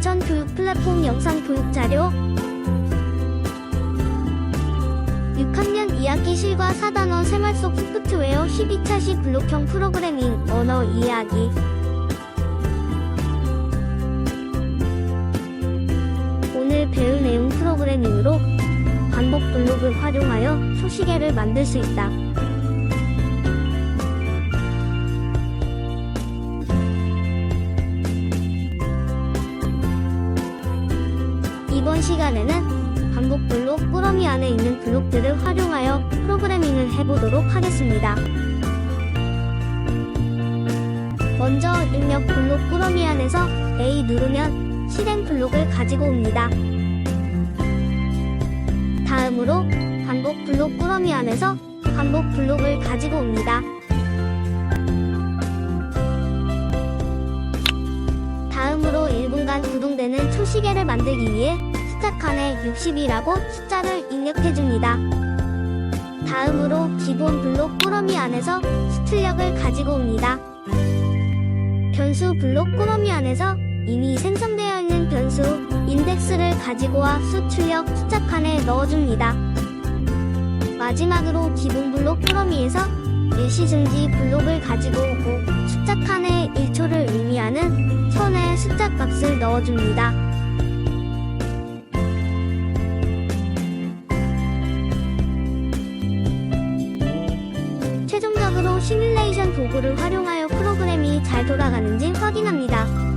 인천 교육 플랫폼 영상 교육 자료. 6학년 2학기 실과 4단원 생활 속 소프트웨어 12차 시 블록형 프로그래밍 언어 이해하기. 오늘 배울 내용 프로그래밍으로 반복 블록을 활용하여 초시계를 만들 수 있다. 이번 시간에는 반복 블록 꾸러미 안에 있는 블록들을 활용하여 프로그래밍을 해보도록 하겠습니다. 먼저 입력 블록 꾸러미 안에서 A 누르면 실행 블록을 가지고 옵니다. 다음으로 반복 블록 꾸러미 안에서 반복 블록을 가지고 옵니다. 다음으로 1분간 구동되는 초시계를 만들기 위해 숫자 칸에 60이라고 숫자를 입력해줍니다. 다음으로 기본 블록 꾸러미 안에서 수출력을 가지고 옵니다. 변수 블록 꾸러미 안에서 이미 생성되어 있는 변수 인덱스를 가지고 와 수출력 숫자 칸에 넣어줍니다. 마지막으로 기본 블록 꾸러미에서 일시증지 블록을 가지고 오고 숫자 칸에 1초를 의미하는 천의 숫자 값을 넣어줍니다. 시뮬레이션 도구를 활용하여 프로그램이 잘 돌아가는지 확인합니다.